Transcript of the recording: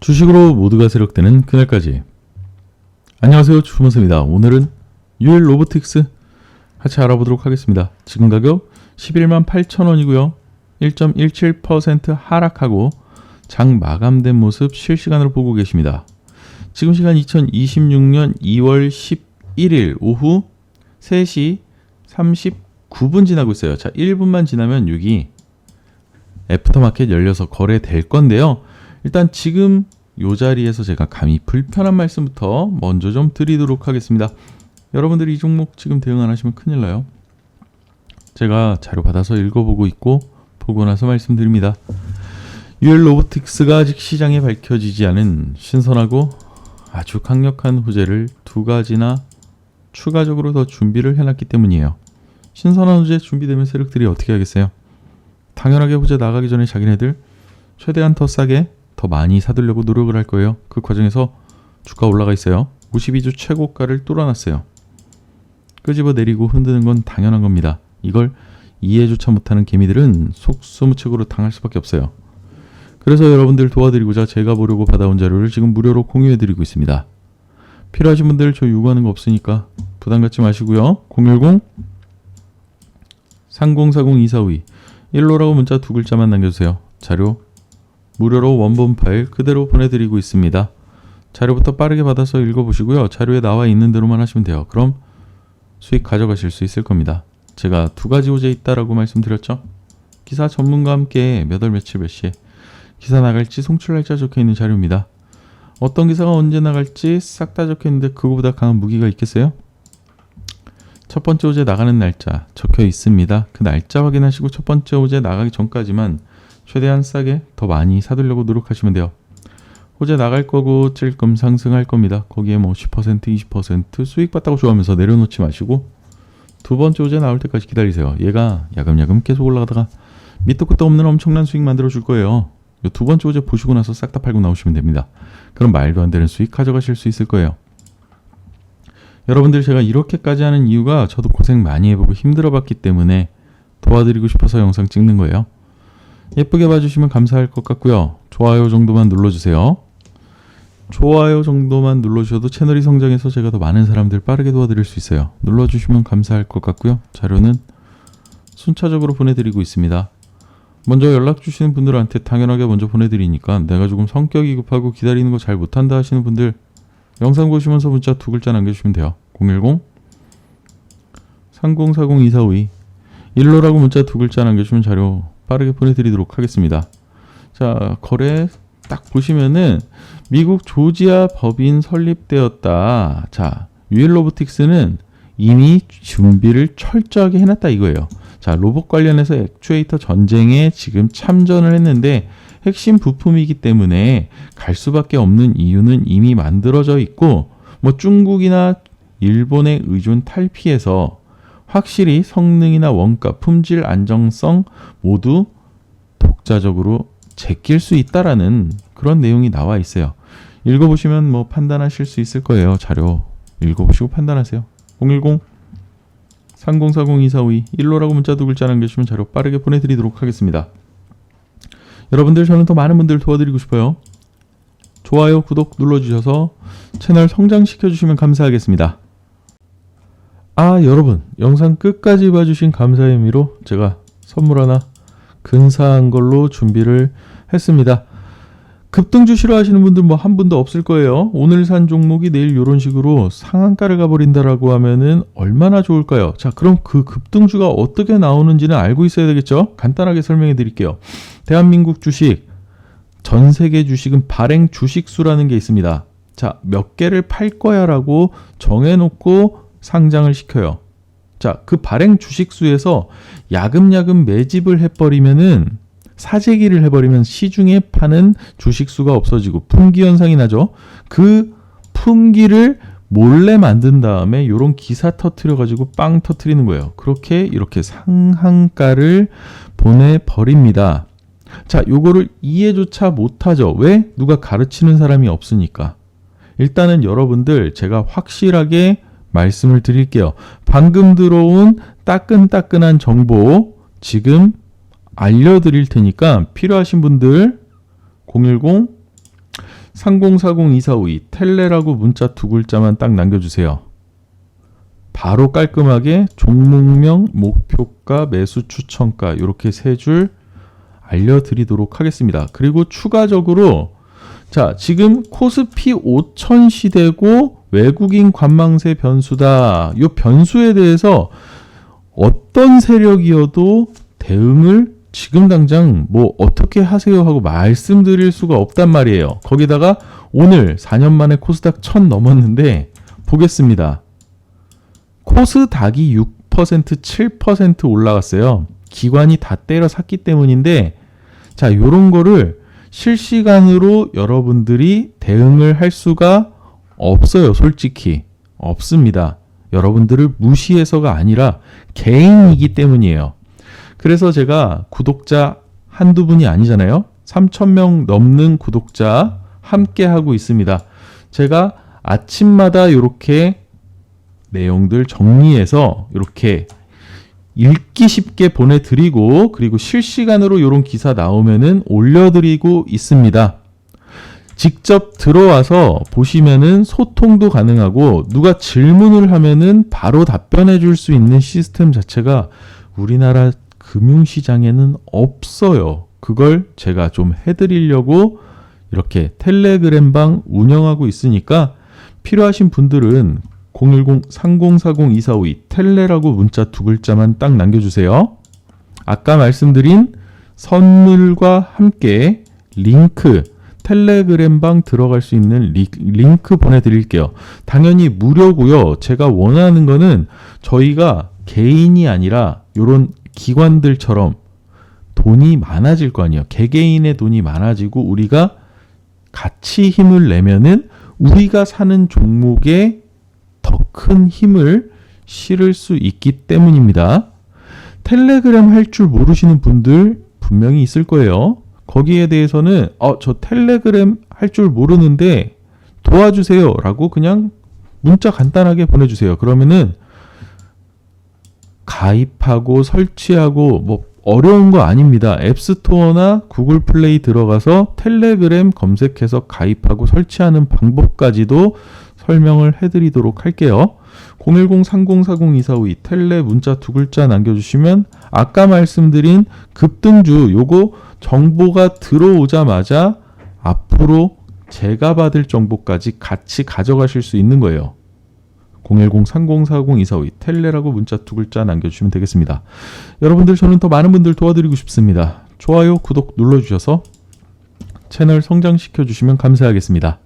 주식으로 모두가 세력되는 그날까지. 안녕하세요. 주모습입니다. 오늘은 유일 로보틱스 같이 알아보도록 하겠습니다. 지금 가격 11만 8천원이고요. 1.17% 하락하고 장 마감된 모습 실시간으로 보고 계십니다. 지금 시간 2026년 2월 11일 오후 3시 39분 지나고 있어요. 자, 1분만 지나면 여기 애프터마켓 열려서 거래될 건데요. 일단 지금 요 자리에서 제가 감히 불편한 말씀부터 먼저 좀 드리도록 하겠습니다. 여러분들이 이 종목 지금 대응 안 하시면 큰일 나요. 제가 자료 받아서 읽어보고 있고 보고 나서 말씀드립니다. UL 로보틱스가 아직 시장에 밝혀지지 않은 신선하고 아주 강력한 호재를 두 가지나 추가적으로 더 준비를 해놨기 때문이에요. 신선한 호재 준비되면 세력들이 어떻게 하겠어요? 당연하게 호재 나가기 전에 자기네들 최대한 더 싸게 더 많이 사들려고 노력을 할 거예요. 그 과정에서 주가 올라가 있어요. 52주 최고가를 뚫어놨어요. 끄집어 내리고 흔드는 건 당연한 겁니다. 이걸 이해조차 못하는 개미들은 속수무책으로 당할 수밖에 없어요. 그래서 여러분들 도와드리고자 제가 보려고 받아온 자료를 지금 무료로 공유해드리고 있습니다. 필요하신 분들 저 요구하는 거 없으니까 부담 갖지 마시고요. 010 3040-2452 1로라고 문자 두 글자만 남겨주세요. 자료 무료로 원본 파일 그대로 보내드리고 있습니다. 자료부터 빠르게 받아서 읽어보시고요. 자료에 나와 있는 대로만 하시면 돼요. 그럼 수익 가져가실 수 있을 겁니다. 제가 두 가지 호재 있다라고 말씀드렸죠. 기사 전문가와 함께 몇 월 며칠 몇 시에 기사 나갈지 송출 날짜 적혀 있는 자료입니다. 어떤 기사가 언제 나갈지 싹 다 적혀 있는데 그거보다 강한 무기가 있겠어요? 첫 번째 호재 나가는 날짜 적혀 있습니다. 그 날짜 확인하시고 첫 번째 호재 나가기 전까지만 최대한 싸게 더 많이 사두려고 노력하시면 돼요. 호재 나갈 거고 찔끔 상승할 겁니다. 거기에 뭐 10% 20% 수익 봤다고 좋아하면서 내려놓지 마시고 두 번째 호재 나올 때까지 기다리세요. 얘가 야금야금 계속 올라가다가 밑도 끝도 없는 엄청난 수익 만들어 줄 거예요. 이두 번째 호재 보시고 나서 싹 다 팔고 나오시면 됩니다. 그럼 말도 안 되는 수익 가져가실 수 있을 거예요. 여러분들 제가 이렇게까지 하는 이유가 저도 고생 많이 해보고 힘들어 봤기 때문에 도와드리고 싶어서 영상 찍는 거예요. 예쁘게 봐주시면 감사할 것 같고요. 좋아요 정도만 눌러주세요. 좋아요 정도만 눌러주셔도 채널이 성장해서 제가 더 많은 사람들 빠르게 도와드릴 수 있어요. 눌러주시면 감사할 것 같고요. 자료는 순차적으로 보내드리고 있습니다. 먼저 연락 주시는 분들한테 당연하게 먼저 보내드리니까 내가 조금 성격이 급하고 기다리는 거 잘 못한다 하시는 분들 영상 보시면서 문자 두 글자 남겨주시면 돼요. 010 3040-2452 일로라고 문자 두 글자 남겨주시면 자료 빠르게 보내드리도록 하겠습니다. 자 거래 딱 보시면은 미국 조지아 법인 설립되었다. 자 유일 로보틱스는 이미 준비를 철저하게 해놨다 이거예요. 자 로봇 관련해서 액추에이터 전쟁에 지금 참전을 했는데 핵심 부품이기 때문에 갈 수밖에 없는 이유는 이미 만들어져 있고 뭐 중국이나 일본의 의존 탈피해서 확실히 성능이나 원가, 품질 안정성 모두 독자적으로 제낄 수 있다라는 그런 내용이 나와 있어요. 읽어보시면 뭐 판단하실 수 있을 거예요. 자료 읽어보시고 판단하세요. 010 3040-2452 1로라고 문자 두 글자 남겨주시면 자료 빠르게 보내드리도록 하겠습니다. 여러분들 저는 더 많은 분들 도와드리고 싶어요. 좋아요, 구독 눌러주셔서 채널 성장시켜 주시면 감사하겠습니다. 아 여러분 영상 끝까지 봐주신 감사의 의미로 제가 선물 하나 근사한 걸로 준비를 했습니다. 급등주 싫어하시는 분들 뭐 한 분도 없을 거예요. 오늘 산 종목이 내일 이런 식으로 상한가를 가버린다라고 하면은 얼마나 좋을까요? 자, 그럼 그 급등주가 어떻게 나오는지는 알고 있어야 되겠죠? 간단하게 설명해 드릴게요. 대한민국 주식, 전 세계 주식은 발행 주식수라는 게 있습니다. 자, 몇 개를 팔 거야라고 정해놓고 상장을 시켜요. 자, 그 발행 주식수에서 야금야금 매집을 해버리면은 사재기를 해버리면 시중에 파는 주식수가 없어지고 품귀 현상이 나죠. 그 품귀를 몰래 만든 다음에 요런 기사 터트려 가지고 빵 터트리는 거예요. 그렇게 이렇게 상한가를 보내 버립니다. 자, 요거를 이해조차 못 하죠. 왜? 누가 가르치는 사람이 없으니까. 일단은 여러분들 제가 확실하게 말씀을 드릴게요. 방금 들어온 따끈따끈한 정보 지금 알려드릴 테니까 필요하신 분들 010 30402452 텔레라고 문자 두 글자만 딱 남겨주세요. 바로 깔끔하게 종목명, 목표가, 매수 추천가 이렇게 세 줄 알려드리도록 하겠습니다. 그리고 추가적으로 자 지금 코스피 5천 시대고 외국인 관망세 변수다. 이 변수에 대해서 어떤 세력이어도 대응을 지금 당장 뭐 어떻게 하세요 하고 말씀드릴 수가 없단 말이에요. 거기다가 오늘 4년 만에 코스닥 1000 넘었는데 보겠습니다. 코스닥이 6% 7% 올라갔어요. 기관이 다 때려 샀기 때문인데 자, 요런 거를 실시간으로 여러분들이 대응을 할 수가 없어요. 솔직히 없습니다. 여러분들을 무시해서가 아니라 개인이기 때문이에요. 그래서 제가 구독자 한두 분이 아니잖아요. 3,000명 넘는 구독자 함께 하고 있습니다. 제가 아침마다 이렇게 내용들 정리해서 이렇게 읽기 쉽게 보내드리고 그리고 실시간으로 이런 기사 나오면은 올려드리고 있습니다. 직접 들어와서 보시면은 소통도 가능하고 누가 질문을 하면은 바로 답변해 줄 수 있는 시스템 자체가 우리나라 금융시장에는 없어요. 그걸 제가 좀 해드리려고 이렇게 텔레그램방 운영하고 있으니까 필요하신 분들은 010-3040-2452 텔레라고 문자 두 글자만 딱 남겨주세요. 아까 말씀드린 선물과 함께 링크 텔레그램방 들어갈 수 있는 리, 링크 보내드릴게요. 당연히 무료고요. 제가 원하는 거는 저희가 개인이 아니라 이런 기관들처럼 돈이 많아질 거 아니에요. 개개인의 돈이 많아지고 우리가 같이 힘을 내면은 우리가 사는 종목에 더 큰 힘을 실을 수 있기 때문입니다. 텔레그램 할 줄 모르시는 분들 분명히 있을 거예요. 거기에 대해서는 어, 저 텔레그램 할 줄 모르는데 도와주세요 라고 그냥 문자 간단하게 보내주세요. 그러면은 가입하고 설치하고 뭐 어려운 거 아닙니다. 앱스토어나 구글 플레이 들어가서 텔레그램 검색해서 가입하고 설치하는 방법까지도 설명을 해드리도록 할게요. 010-3040-2452 텔레 문자 두 글자 남겨주시면 아까 말씀드린 급등주 요거 정보가 들어오자마자 앞으로 제가 받을 정보까지 같이 가져가실 수 있는 거예요. 010-3040-2452 텔레라고 문자 두 글자 남겨주시면 되겠습니다. 여러분들 저는 더 많은 분들 도와드리고 싶습니다. 좋아요, 구독 눌러주셔서 채널 성장시켜 주시면 감사하겠습니다.